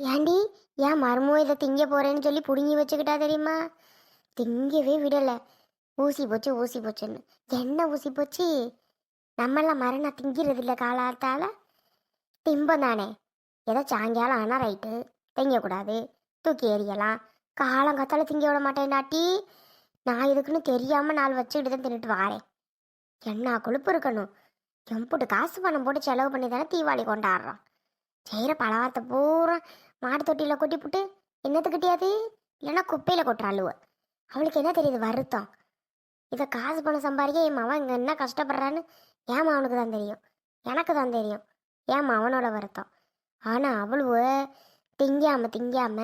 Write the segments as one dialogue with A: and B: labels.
A: ஏண்டி ஏன் மருமோ இதை திங்க போறேன்னு சொல்லி புடுங்கி வச்சுக்கிட்டா தெரியுமா? திங்கவே விடலை. ஊசி போச்சு ஊசி போச்சுன்னு. என்ன ஊசி போச்சு? நம்மளாம் மரணம் திங்கிறது இல்லை காலத்தால். திம்பம் தானே. ஏதோ சாயங்காலம் ஆனால் ரைட்டு. திங்கக்கூடாது. தூக்கி எறியலாம். காலங்காத்தால திங்க விட மாட்டேன்னாட்டி நான் இதுக்குன்னு தெரியாமல் நாள் வச்சுக்கிட்டு தான் தின்னுட்டு வாரேன். என்ன கொழுப்பு இருக்கணும்? எம்புட்டு காசு பணம் போட்டு செலவு பண்ணி தானே தீபாவளி கொண்டாடுறோம். செய்கிற பலவாரத்தை பூரா மாடு தொட்டியில் கொட்டி புட்டு என்னத்துக்கிட்டியாது இல்லைன்னா குப்பையில் கொட்டுறாளுவ. அவளுக்கு என்ன தெரியுது? வருத்தம். இதை காசு பணம் சம்பாதிக்க என் மவன் இங்கே என்ன கஷ்டப்படுறான்னு ஏன் மவனுக்கு தான் தெரியும். எனக்கு தான் தெரியும். ஏன் மவனோட வருத்தம். ஆனால் அவளுவ திங்காம திங்காம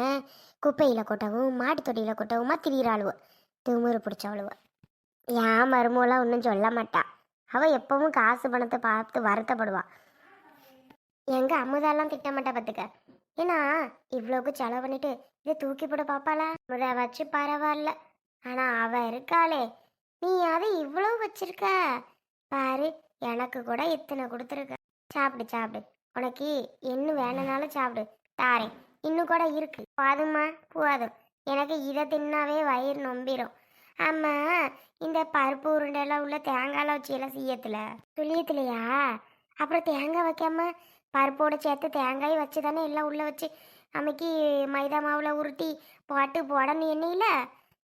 A: குப்பையில் கொட்டவும் மாட்டு தொட்டியில் கொட்டவுமா திரியிறாளுவ. திமுறு பிடிச்சவளுவ. ஏன் மருமலாம் ஒன்றும் சொல்ல மாட்டா. அவள் எப்பவும் காசு பணத்தை பார்த்து வருத்தப்படுவா. எங்கள் அமுதாலாம் திட்டமாட்டா பார்த்துக்க ஏன்னா இவ்வளோக்கு செலவு பண்ணிட்டு இதை தூக்கி போட பாப்பாளா? முத வச்சு பரவாயில்ல. ஆனா அவ இருக்காளே. நீ அதை இவ்வளோ வச்சிருக்க? பாரு எனக்கு கூட இத்தனை கொடுத்துருக்க. சாப்பிடு சாப்பிடு. உனக்கு இன்னும் வேணும்னாலும் சாப்பிடு. தாரேன். இன்னும் கூட இருக்கு. போதுமா போதும். எனக்கு இதை தின்னாவே வயிறு நொம்பிடும் ஆமா இந்த பருப்பு உருண்டையெல்லாம் உள்ள தேங்காய்லாம் வச்சு எல்லாம் செய்யத்துல துளியத்துலையா அப்புறம் தேங்காய் வைக்காம பருப்போட சேர்த்து தேங்காய் வச்சு தானே எல்லாம் உள்ளே வச்சு அன்னைக்கு மைதா மாவில் உருட்டி போட்டு போடணும் எண்ணெயில்?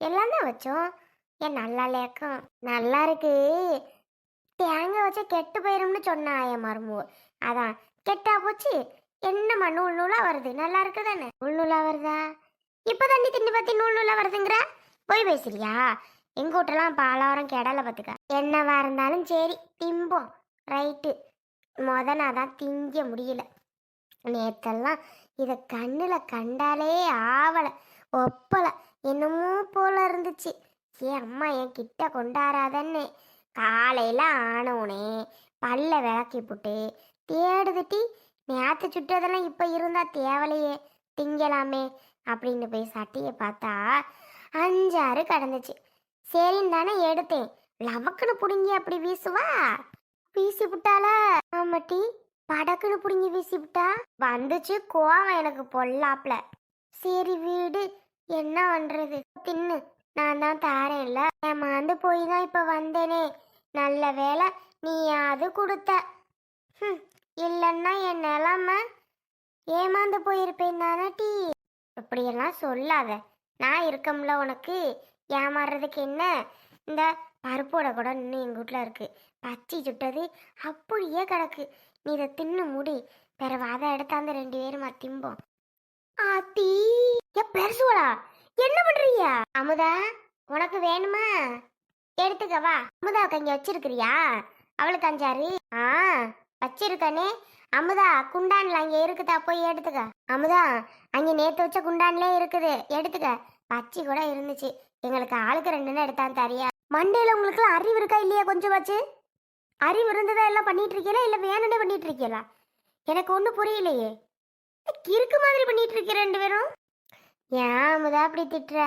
A: எல்லாம் தான் வச்சோம். ஏன் நல்லா லேக்கம் நல்லா இருக்கு. தேங்காய் வச்சா கெட்டு போயிரும்னு சொன்னா என் மருமு. அதான் கெட்டா போச்சு. என்னம்மா நூல் நூலாக வருது? நல்லா இருக்கு தானே. நூல் நூலாக வருதா? இப்போ தண்ணி திண்டி பற்றி நூல் நூலாக வருதுங்கிற? போய் பேசுறியா? எங்க வீட்டெல்லாம் பாலாரம் கெடல பார்த்துக்க. என்னவா இருந்தாலும் சரி திம்போம். ரைட்டு. மொத நான் தான் திங்க முடியல. நேத்தெல்லாம் இதை கண்ணில் கண்டாலே ஆவலை ஒப்பலை. என்னமோ போல இருந்துச்சு. என் அம்மா என் கிட்ட கொண்டாராதன்னு. காலையில் ஆனவுனே பல்ல விளக்கி போட்டு தேடுதுட்டி நேற்று சுட்டதெல்லாம் இப்போ இருந்தால் தேவலையே திங்கலாமே அப்படின்னு போய் சட்டியை பார்த்தா அஞ்சாறு கடந்துச்சு. சரின்னு தானே எடுத்தேன். லவக்குன்னு பிடுங்கி அப்படி வீசுவா? வீசி விட்டாளா ஆமாட்டி. படக்குன்னு பிடுங்கி வீசி விட்டா வந்துச்சு கோவம் எனக்கு பொல்லாப்ல. சரி வீடு. என்ன பண்றது? தின்னு. நான் தான் தாரேன்ல. ஏமாந்து போய் தான் இப்ப வந்தேனே. நல்ல வேலை நீ அது கொடுத்த. ஹம், இல்லைன்னா என் நிலம ஏமாந்து போயிருப்பேன் தானே டீ இப்படியெல்லாம் சொல்லாத. நான் இருக்கம்ல உனக்கு. ஏமாறுறதுக்கு என்ன? இந்த பருப்போட கூட இன்னும் எங்கள் வீட்டில் இருக்குது பச்சி சுட்டது. அப்படியே கிடக்கு. நீ இதை தின்னு முடி. பெறவாத எடுத்தாந்து ரெண்டு பேரும் திம்போம். ஆத்தி ஏ பெருசுவலா? என்ன பண்றியா அமுதா உனக்கு வேணுமா? எடுத்துக்க வா. அமுதாவுக்கு வச்சிருக்கிறியா? அவளுக்கு அஞ்சாரு ஆ வச்சிருக்கனே. அமுதா குண்டான்ல அங்க இருக்குதா? போய் எடுத்துக்க. அமுதா அங்க நேத்து வச்ச குண்டான்லே இருக்குது. எடுத்துக்க. பச்சி கூட இருந்துச்சு. எங்களுக்கு ஆளுக்கு ரெண்டுன்னு எடுத்தான் தரியா. மண்டேல உங்களுக்கு அறிவு இருக்கா இல்லையா கொஞ்சம் வச்சு அறிவு இருந்ததா எல்லாம் பண்ணிட்டு இருக்கீங்களா இல்ல வேணும்னே பண்ணிட்டு இருக்கீங்களா எனக்கு ஒன்றும் புரியலையே. கிறுக்கு மாதிரி பண்ணிட்டு இருக்க ரெண்டு பேரும். ஏன் அமுதா அப்படி திட்டுற?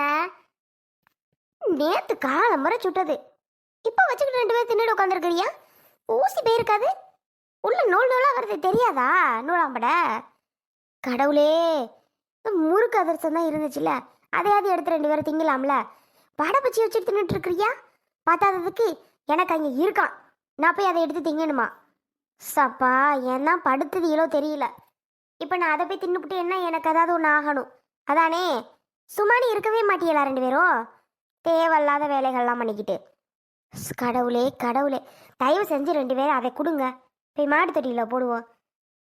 A: நேத்து காலம் முறை சுட்டது. இப்போ வச்சுக்கிட்டு ரெண்டு பேரும் தின்னுட்டு உட்காந்துருக்குறியா ஊசி போயிருக்காது உள்ள நூல் நூலா வருது தெரியாதா? நூலாம்பட. கடவுளே முறுக்கு அதிர்சம் தான் இருந்துச்சுல்ல அதையாவது எடுத்து ரெண்டு பேரும் திங்கலாம்ல. படப்பச்சி வச்சுட்டு தின்னுட்டு இருக்கிறியா? பார்த்தாததுக்கு எனக்கு அங்கே இருக்கான். நான் போய் அதை எடுத்து திங்கணுமா? சப்பா என்ன படுத்துதீங்களோ தெரியல. இப்போ நான் அதை போய் தின்னுபிட்டு என்ன எனக்கு ஏதாவது ஒன்று ஆகணும்? அதானே? சும்மாடி இருக்கவே மாட்டியலா ரெண்டு பேரும்? தேவையில்லாத வேலைகள்லாம் பண்ணிக்கிட்டு. கடவுளே கடவுளே. தயவு செஞ்சு ரெண்டு பேரும் அதை கொடுங்க. போய் மாட்டு தொட்டியில் போடுவோம்.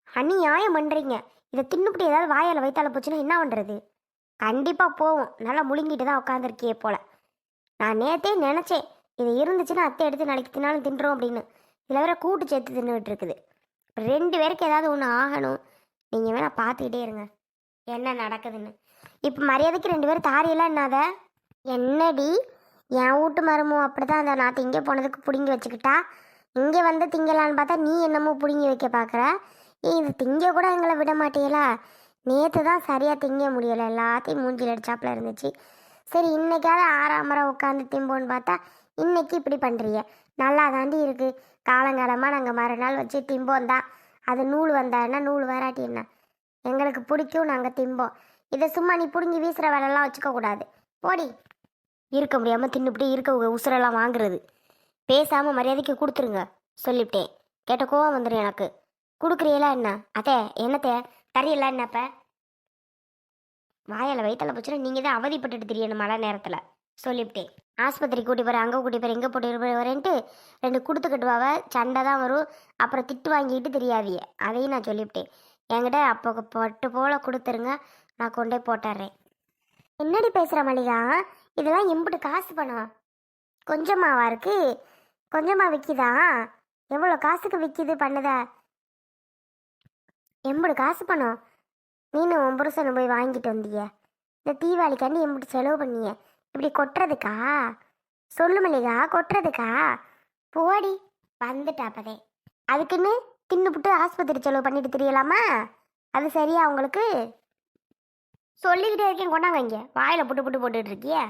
A: அநியாயம் பண்ணுறீங்க இதை தின்னுபிட்டு ஏதாவது வாயால் வைத்தால போச்சுன்னா என்ன பண்ணுறது கண்டிப்பாக போவோம். நல்லா முழுங்கிட்டு தான் உட்காந்துருக்கியே போல. நான் நேத்தே நினச்சேன். இது இருந்துச்சுன்னா அத்தை எடுத்து நாளைக்கு தின்னாலும் தின்றோம் அப்படின்னு. இதில் வேற கூட்டு சேர்த்து தின்னுகிட்டு இருக்குது ரெண்டு பேருக்கு ஏதாவது ஒன்று ஆகணும். நீங்கள் வேணால் பார்த்துக்கிட்டே இருங்க. என்ன நடக்குதுன்னு. இப்போ மரியாதைக்கு ரெண்டு பேரும் தாரியெல்லாம் என்னாத? என்னடி? என் வீட்டு மரமோ அப்படிதான் அந்த நான் திங்க போனதுக்கு பிடுங்கி வச்சுக்கிட்டா? இங்கே வந்து திங்கலான்னு பார்த்தா நீ என்னமோ பிடுங்கி வைக்க பார்க்குற ஏய் இது திங்க கூட எங்களை விட மாட்டீங்களா நேற்று தான் சரியாக திங்க முடியலை. எல்லாத்தையும் மூஞ்சில் அடிச்சாப்புல இருந்துச்சு. சரி இன்னைக்காவது ஆறாமரம் உட்காந்து திம்போன்னு பார்த்தா இன்னைக்கு இப்படி பண்ணுறிய நல்லா தாண்டி இருக்கு. காலங்காலமாக நாங்கள் மறுநாள் வச்சு திம்போம் தான். அது நூல் வந்தா என்ன? நூல் வராட்டி என்ன? எங்களுக்கு பிடிக்கும் நாங்கள் திம்போம். இதை சும்மா நீ பிடுங்கி வீசுகிற வேலைலாம் வச்சுக்க கூடாது. போடி. இருக்க முடியாமல் தின்னுபிட்டு இருக்க உசுரெல்லாம் வாங்குறது. பேசாமல் மரியாதைக்கு கொடுத்துருங்க. சொல்லிவிட்டேன் கேட்ட கோவம் வந்துடும் எனக்கு. கொடுக்குறீங்களா என்ன? அதே என்னத்தே? தரையில என்னப்ப வாயால் வயிற்றில் போச்சுன்னா நீங்கள் தான் அவதிப்பட்டுட்டு தெரியணும் மழை நேரத்தில். சொல்லிவிட்டேன். ஆஸ்பத்திரி கூட்டி போகிறேன் அங்கே கூட்டி போகிறேன் இங்கே போட்டு வரேன்ட்டு ரெண்டு கொடுத்துக்கிட்டு வாவ சண்டை தான் வரும். அப்புறம் திட்டு வாங்கிக்கிட்டு தெரியாதிய அதையும் நான் சொல்லிவிட்டேன். என்கிட்ட அப்போ பட்டு போல கொடுத்துருங்க நான் கொண்டே போட்டுறேன் என்னடி பேசுகிற மளிகா இதெல்லாம் எம்பிட்டு காசு பணம். கொஞ்சமாவா இருக்கு? கொஞ்சமாக விற்கிதா எவ்வளோ காசுக்கு விற்கிது பண்ணுதா? எம்பிடு காசு பணம். நீனும் உன் புருஷனை போய் வாங்கிட்டு வந்திய. இந்த தீபாவளிக்காண்டி எம்பிட்டு செலவு பண்ணிய. இப்படி கொட்டுறதுக்கா? சொல்லு மல்லிகா கொட்டுறதுக்கா? போடி. வந்துட்டா அப்பதே. அதுக்குன்னு தின்னுபுட்டு ஆஸ்பத்திரி செலவு பண்ணிட்டு தெரியலாமா? அது சரியா உங்களுக்கு? சொல்லிக்கிட்டே இருக்கேன் கொண்டாங்க இங்கே. வாயில் புட்டு புட்டு போட்டுட்டு இருக்கிய.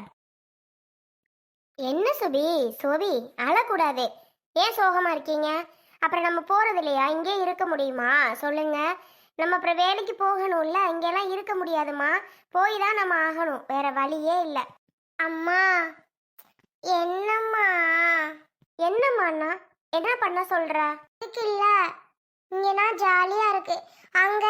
A: என்ன சுபி? சோபி அழக்கூடாது. ஏன் சோகமாக இருக்கீங்க? அப்புறம் நம்ம போகிறது இல்லையா? இங்கே இருக்க முடியுமா? சொல்லுங்க. நம்ம அப்புறம் வேலைக்கு போகணும்ல? இங்கெல்லாம் இருக்க முடியாதுமா? போய் தான் நம்ம ஆகணும். வேற வழியே இல்லை. அம்மா என்னம்மா? என்னம்மாண்ணா என்ன பண்ண சொல்ற? இதுக்கு இல்ல. இங்கன்னா ஜாலியா இருக்கு. அங்க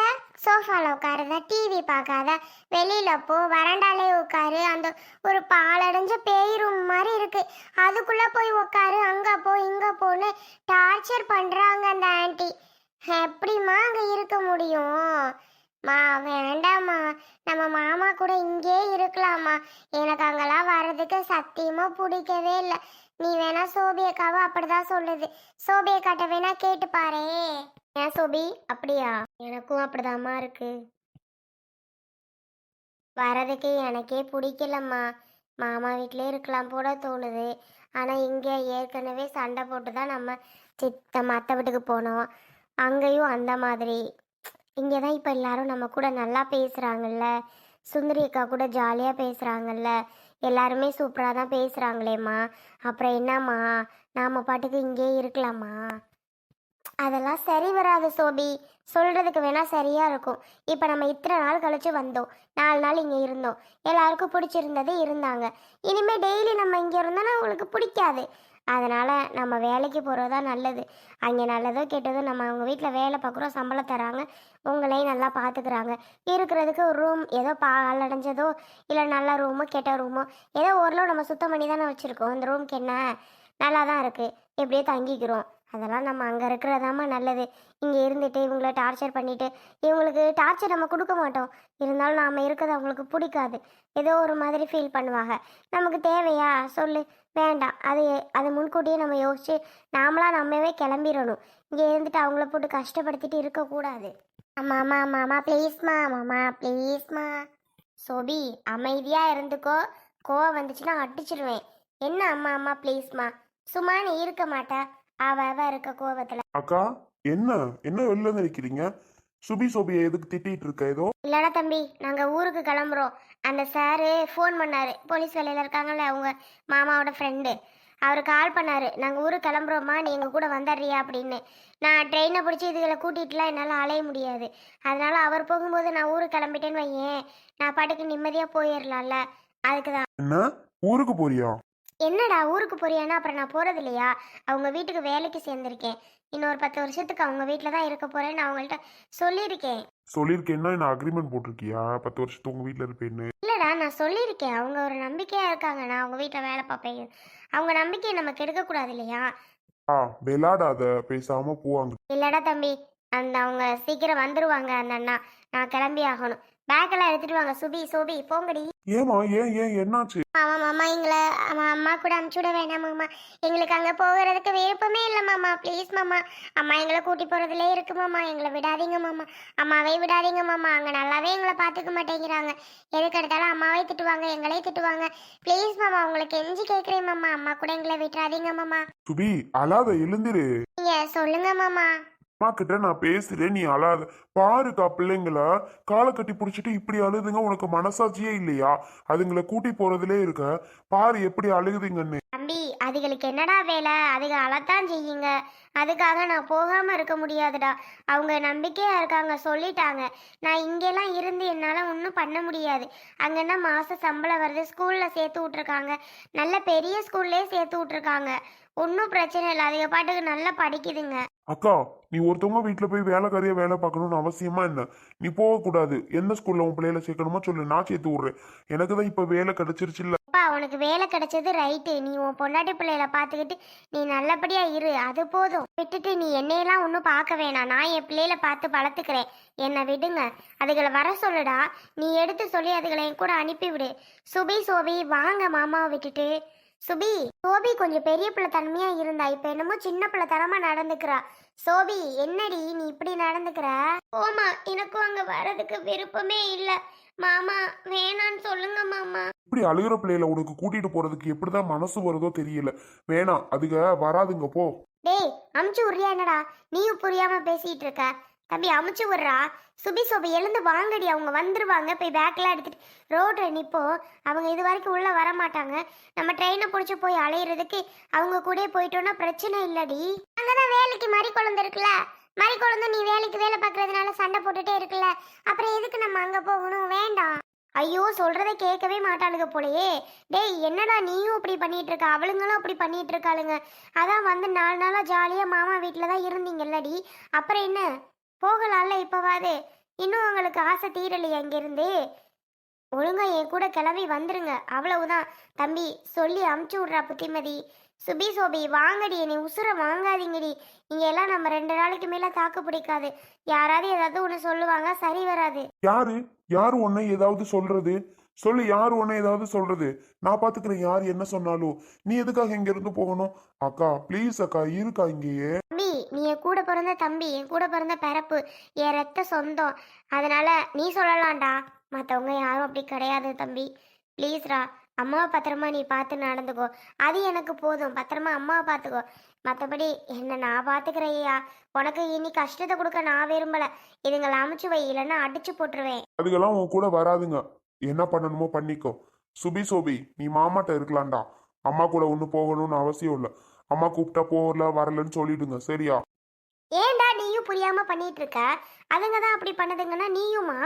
A: சோஃபால உட்காருத டிவி பார்க்காத வெளியில போ வறண்டாலே உட்காரு அந்த ஒரு பாலடைஞ்ச பேய் ரூம் மாதிரி இருக்கு. அதுக்குள்ள போய் உட்காரு அங்க போ இங்க போன்னு டார்ச்சர் பண்றாங்க அந்த ஆன்ட்டி எப்படிம்மா அங்க இருக்க முடியும்? மா வேண்டாம்மா. நம்ம மாமா கூட இங்கே இருக்கலாமா எனக்கு அங்கெல்லாம் வர்றதுக்கு சத்தியமா பிடிக்கவே இல்லை. நீ வேணா சோபியக்காவை அப்படிதான் சொல்லுது. சோபியக்காட்ட வேணா கேட்டு பாரே. ஏன் சோபி? அப்படியா? எனக்கும் அப்படிதாம்மா இருக்கு. வரதுக்கு எனக்கே பிடிக்கலம்மா. மாமா வீட்டிலே இருக்கலாம் போல தோணுது. ஆனால் இங்கே ஏற்கனவே சண்டை போட்டு தான் நம்ம சித்த மற்ற வீட்டுக்கு போனோம். அங்கேயும் அந்த மாதிரி. இங்கே தான் இப்போ எல்லாரும் நம்ம கூட நல்லா பேசுகிறாங்கல்ல. சுந்தரி அக்கா கூட ஜாலியாக பேசுகிறாங்கல்ல. எல்லாருமே சூப்பராக தான் பேசுகிறாங்களேம்மா. அப்புறம் என்னம்மா? நாம் பாட்டுக்கு இங்கே இருக்கலாமா? அதெல்லாம் சரி வராது சோபி. சொல்கிறதுக்கு வேணால் சரியாக இருக்கும். இப்போ நம்ம இத்தனை நாள் கழித்து வந்தோம். நாலு நாள் இங்கே இருந்தோம். எல்லாருக்கும் பிடிச்சிருந்தது இருந்தாங்க. இனிமேல் டெய்லி நம்ம இங்கே இருந்தோன்னா உங்களுக்கு பிடிக்காது. அதனால் நம்ம வேலைக்கு போகிறது தான் நல்லது. அங்கே நல்லதோ கெட்டதோ நம்ம அவங்க வீட்டில் வேலை பார்க்குறோம் சம்பளம் தராங்க உங்களையும் நல்லா பார்த்துக்கிறாங்க. இருக்கிறதுக்கு ஒரு ரூம் ஏதோ பாலடைஞ்சதோ இல்லை நல்ல ரூமோ கெட்ட ரூமோ ஏதோ ஓரளவு நம்ம சுத்தம் பண்ணி தானே வச்சுருக்கோம். இந்த ரூம்க்கு என்ன? நல்லா தான் இருக்குது எப்படியோ தங்கிக்கிறோம். அதெல்லாம் நம்ம அங்கே இருக்கிறதாம்மா நல்லது. இங்கே இருந்துட்டு இவங்கள டார்ச்சர் பண்ணிவிட்டு இவங்களுக்கு டார்ச்சர் நம்ம கொடுக்க மாட்டோம். இருந்தாலும் நாம் இருக்கிறது அவங்களுக்கு பிடிக்காது. ஏதோ ஒரு மாதிரி ஃபீல் பண்ணுவாங்க. நமக்கு தேவையா? சொல்லு. வேண்டாம். அது அது முன்கூட்டியே நம்ம யோசிச்சு நாமளாக நம்மவே கிளம்பிடணும். இங்கே இருந்துட்டு அவங்கள போட்டு கஷ்டப்படுத்திட்டு இருக்கக்கூடாது. அம்மா அம்மா அம்மா அம்மா ப்ளீஸ்மா மாமா ப்ளீஸ்மா சோபி அமைதியாக இருந்துக்கோ. கோவம் வந்துச்சுன்னா அடிச்சிருவேன். என்ன அம்மா அம்மா ப்ளீஸ்மா சும்மா நீ இருக்க மாட்டா. அவ அவ இருக்க கோவத்தில்.
B: அக்கா என்ன? என்ன வெளில இருந்து நிக்கிறீங்க? சுபி சோபியை எதுக்கு திட்டிட்டு இருக்க ஏதோ?
A: இல்லடா தம்பி நாங்கள் ஊருக்கு கிளம்புறோம். அந்த சாரு ஃபோன் பண்ணார். போலீஸ் வேலையில் இருக்காங்கல்ல அவங்க மாமாவோட ஃப்ரெண்டு அவர் கால் பண்ணார். நாங்கள் ஊருக்கு கிளம்புறோம்மா நீ எங்கள் கூட வந்துடுறியா அப்படின்னு. நான் ட்ரெயினை பிடிச்சி இதுகளை கூட்டிகிட்டுலாம் என்னால் அலைய முடியாது. அதனால அவர் போகும்போது நான் ஊருக்கு கிளம்பிட்டேன்னு வையேன். நான் பாட்டுக்கு நிம்மதியாக போயிடலாம்ல அதுக்கு தான்
B: என்ன? ஊருக்கு போறியா?
A: என்னடா ஊருக்கு போறியானா அப்புறம் நான் போகிறது இல்லையா அவங்க வீட்டுக்கு வேலைக்கு சேர்ந்துருக்கேன். இன்னொரு பத்து வருஷத்துக்கு அவங்க வீட்டில் தான் இருக்க போகிறேன்னு நான் அவங்கள்ட்ட சொல்லியிருக்கேன்.
B: சொல்லியிருக்கேன்னா என்ன அக்ரிமெண்ட் போட்டிருக்கியா? பத்து வருஷத்துக்கு உங்க வீட்டில் இருப்பேன்னு.
A: இல்லடா நான் சொல்லியிருக்கேன். அவங்க ஒரு நம்பிக்கையா இருக்காங்க நான் அவங்க வீட்டில் வேலை பார்ப்பேன். அவங்க நம்பிக்கையை நம்ம கெடுக்கக்கூடாது இல்லையா?
B: ஆ விளாடாத பேசாம போவாங்க
A: இல்லடா தம்பி அந்த அவங்க சீக்கிரம் வந்துருவாங்க அந்த அண்ணா. நான் கிளம்பி ஆகணும். பேக்கெல்லாம் எடுத்துட்டு வாங்க சுபி சோபி போங்கடி.
B: ஏமா ஏன் ஏன் என்னாச்சு?
A: மாமா மாமா எங்களை அம்மா அம்மா கூட அனுப்பிச்சு விட வேண்டாம் மாமா. எங்களுக்கு அங்கே போகிறதுக்கு விருப்பமே இல்லை மாமா. ப்ளீஸ் மாமா. அம்மா எங்களை கூட்டி போகிறதுலே இருக்கு மாமா. எங்களை விடாதீங்க மாமா. அம்மாவே விடாதீங்க மாமா. அங்கே நல்லாவே எங்களை பார்த்துக்க மாட்டேங்கிறாங்க. எதுக்கு எடுத்தாலும் அம்மாவே திட்டுவாங்க எங்களே திட்டுவாங்க. ப்ளீஸ் மாமா உங்களுக்கு கெஞ்சி கேட்குறேன் மாமா. அம்மா கூட எங்களை விட்டுறாதீங்க மாமா.
B: சுபி அழாத எழுந்திரு.
A: நீங்க சொல்லுங்க மாமா.
B: அம்மா கிட்ட நான் பேசுறேன் நீ அழாத. பாருக்கா பிள்ளைங்கள காலை கட்டி பிடிச்சிட்டு இப்படி அழுதுங்க உனக்கு மனசாட்சியே இல்லையா? அதுங்களை கூட்டி போறதுலே இருக்க. பாரு எப்படி அழுகுதுங்கன்னு.
A: தம்பி அதுகளுக்கு என்னடா வேலை? அதுக அழத்தான் செய்யுங்க. அதுக்காக நான் போகாம இருக்க முடியாதுடா. அவங்க நம்பிக்கையா இருக்காங்க சொல்லிட்டாங்க. நான் இங்கெல்லாம் இருந்து என்னால் ஒன்றும் பண்ண முடியாது. அங்கன்னா மாச சம்பளம் வருது ஸ்கூல்ல சேர்த்து விட்ருக்காங்க நல்ல பெரிய ஸ்கூல்லே சேர்த்து விட்ருக்காங்க ஒன்றும் பிரச்சனை இல்லை அதுக பாட்டுக்கு நல்லா படிக்குதுங்க.
B: அக்கா நீ ஒருத்தவங்க வீட்டில் போய் வேலைக்காரியா வேலை பார்க்கணும்னு அவசியமா என்ன? நீ போகக்கூடாது. எந்த ஸ்கூல்ல உன் பிள்ளையில சேர்க்கணுமோ சொல்லு. நான் சேர்த்து விடுறேன். எனக்கு தான் இப்போ வேலை கிடைச்சிருச்சு இல்ல
A: அப்பா உனக்கு வேலை கிடைச்சது ரைட்டு நீ உன் பொண்டாட்டி பிள்ளையில பார்த்துக்கிட்டு நீ நல்லபடியா இரு. அது போதும். விட்டுட்டு நீ என்னையெல்லாம் ஒன்றும் பார்க்க வேணாம். நான் என் பிள்ளையில பார்த்து வளர்த்துக்கிறேன். என்னை விடுங்க. அதுகளை வர சொல்லுடா. நீ எடுத்து சொல்லி அதுகளை என் கூட அனுப்பிவிடு. சுபி சோபி வாங்க மாமாவை விட்டுட்டு சுபி சோபி கொஞ்சம் பெரிய பிள்ளை தன்மையா இருந்தா இப்ப என்னமோ சின்ன பிள்ளை தனமா நடந்துக்கிறா. சோபி என்னடி நீ இப்படி நடந்துக்கிற? ஓமா எனக்கும் அங்க வர்றதுக்கு விருப்பமே இல்ல. மாமா வேணான்னு சொல்லுங்க மாமா.
B: இப்படி அழுகிற பிள்ளைகளை உனக்கு கூட்டிட்டு போறதுக்கு எப்படிதான் மனசு வருதோ தெரியல. வேணாம் அதுக வராதுங்க போ.
A: டேய் அமுச்சு விட்றியா என்னடா? நீயும் புரியாம பேசிட்டு இருக்க. தம்பி அமுச்சு விட்றா. சுபி சோபி எழுந்து வாங்கடி அவங்க வந்துருவாங்க. போய் பேக்கெல்லாம் எடுத்துட்டு ரோட்டில் நிற்போம் அவங்க இது வரைக்கும் உள்ளே வர மாட்டாங்க நம்ம ட்ரெயினை பிடிச்சி போய் அலையிறதுக்கு அவங்க கூட போயிட்டோம்னா பிரச்சனை இல்லடி. அங்கதான் வேலைக்கு மறி குழந்தை இருக்குல்ல. மறி குழந்தை நீ வேலைக்கு வேலை பார்க்கறதுனால சண்டை போட்டுட்டே இருக்குல்ல. அப்புறம் எதுக்கு நம்ம அங்கே போகணும்? வேண்டாம். ஐயோ சொல்கிறத கேட்கவே மாட்டாளுங்க போலயே. டேய் என்னடா நீயும் இப்படி பண்ணிட்டு இருக்க அவளுங்களும் அப்படி பண்ணிட்டு இருக்காளுங்க அதான் வந்து நாலு நாளாக ஜாலியாக மாமா வீட்டில் தான் இருந்தீங்கல்லடி. அப்புறம் என்ன? போகலாம்ல இப்பவாது இன்னும் உங்களுக்கு ஆசை தீரலையே இங்கிருந்து. ஒழுங்கா என் கூட கிளம்பி வந்துருங்க. அவ்வளவுதான். தம்பி சொல்லி அமுச்சு விட்றா புத்திமதி. சுபி சோபி வாங்கடி. என்னை உசுர வாங்காதீங்கடி. இங்க எல்லாம் நம்ம ரெண்டு நாளைக்கு மேல தாக்கு பிடிக்காது. யாராவது ஏதாவது ஒன்று சொல்லுவாங்க சரி வராது.
B: யாரு? யாரு உன்னை ஏதாவது சொல்றது? சொல்லு யாரு உன்னை ஏதாவது சொல்றது? நான் பாத்துக்கிறேன். யார் என்ன சொன்னாலும் நீ எதுக்காக இங்க இருந்து போகணும்? அக்கா ப்ளீஸ் அக்கா இருக்கா இங்கேயே?
A: தம்பி நீ என் கூட பிறந்த தம்பி என் கூட பிறந்த பிறப்பு என் ரத்த சொந்தம். அதனால நீ சொல்லலாம்டா. மற்றவங்க யாரும் அப்படி கிடையாது தம்பி. ப்ளீஸ்ரா அம்மாவை பத்திரமா நீ பார்த்து நடந்துக்கோ. அது எனக்கு போதும். பத்திரமா அம்மாவை பார்த்துக்கோ. மற்றபடி என்ன நான் பார்த்துக்கிறேயா உனக்கு இனி கஷ்டத்தை கொடுக்க நான் விரும்பல. இதுங்களை அமுச்சு வை. இல்லைன்னா அடிச்சு போட்டுருவேன்.
B: அதுக்கெல்லாம் உன் கூட வராதுங்க. என்ன பண்ணணுமோ பண்ணிக்கோ. சுபி சோபி நீ மாமாட்ட இருக்கலாம்டா. அம்மா கூட ஒன்றும் போகணும்னு அவசியம் இல்லை. அம்மா கூப்பிட்டா போகல வரலன்னு சொல்லிடுங்க. சரியா?
A: ஏன்டா நீயும் புரியாம பண்ணிட்டு இருக்க? அதுங்க தான் அப்படி பண்ணுதுங்கன்னா நீயுமா?